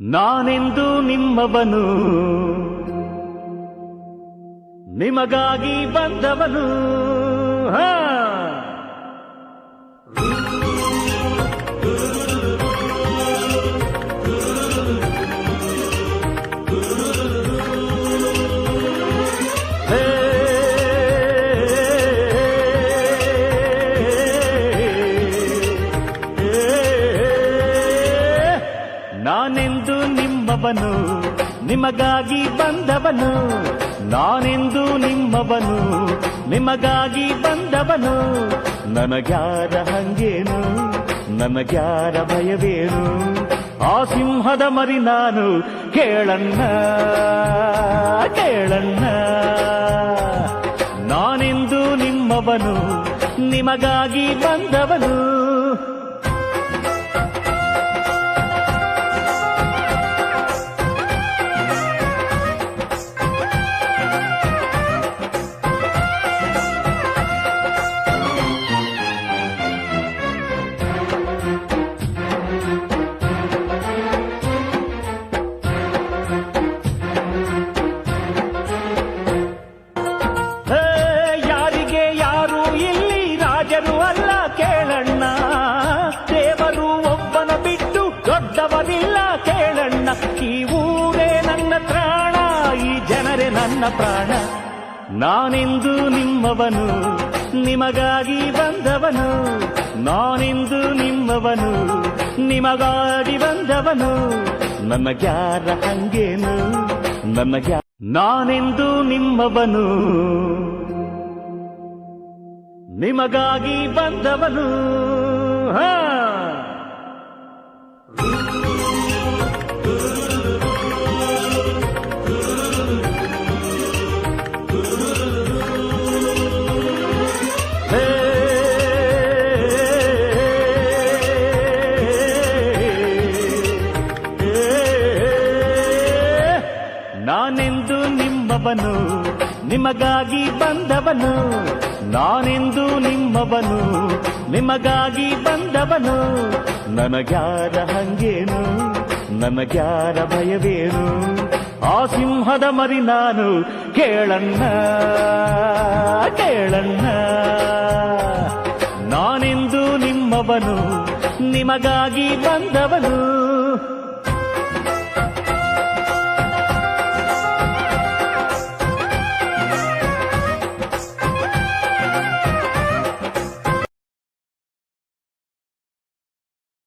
ನಾನೆಂದು ನಿಮ್ಮವನು? ನಿಮಗಾಗಿ ಬಂದವನು? ನಾನೆಂದು ನಿಮ್ಮವನು, ನಿಮಗಾಗಿ ಬಂದವನು, ನಾನೆಂದು ನಿಮ್ಮವನು, ನಿಮಗಾಗಿ ಬಂದವನು, ನನಗ್ಯಾರ ಹಂಗೇನು, ನನಗ್ಯಾರ ಭಯವೇನು, ಆ ಸಿಂಹದ ಮರಿ ನಾನು ಕೇಳಣ್ಣ ಕೇಳಣ್ಣ. ನಾನೆಂದು ನಿಮ್ಮವನು, ನಿಮಗಾಗಿ ಬಂದವನು ನನ್ನ ಪ್ರಾಣ. ನಾನೆಂದು ನಿಮ್ಮವನು, ನಿಮಗಾಗಿ ಬಂದವನು. ನಾನೆಂದು ನಿಮ್ಮವನು, ನಿಮಗಾಗಿ ಬಂದವನು. ನನಗ್ಯಾರ ಹಂಗೇನು? ನನ್ನ ನಾನೆಂದು ನಿಮ್ಮವನು, ನಿಮಗಾಗಿ ಬಂದವನು. ನಿಮಗಾಗಿ ಬಂದವನು, ನಾನೆಂದು ನಿಮ್ಮವನು. ನಿಮಗಾಗಿ ಬಂದವನು, ನನಗ್ಯಾರ ಹಂಗೇನು, ನನಗ್ಯಾರ ಭಯವೇನು? ಆ ಸಿಂಹದ ಮರಿ ನಾನು, ಕೇಳಣ್ಣ ಕೇಳಣ್ಣ. ನಾನೆಂದು ನಿಮ್ಮವನು, ನಿಮಗಾಗಿ ಬಂದವನು.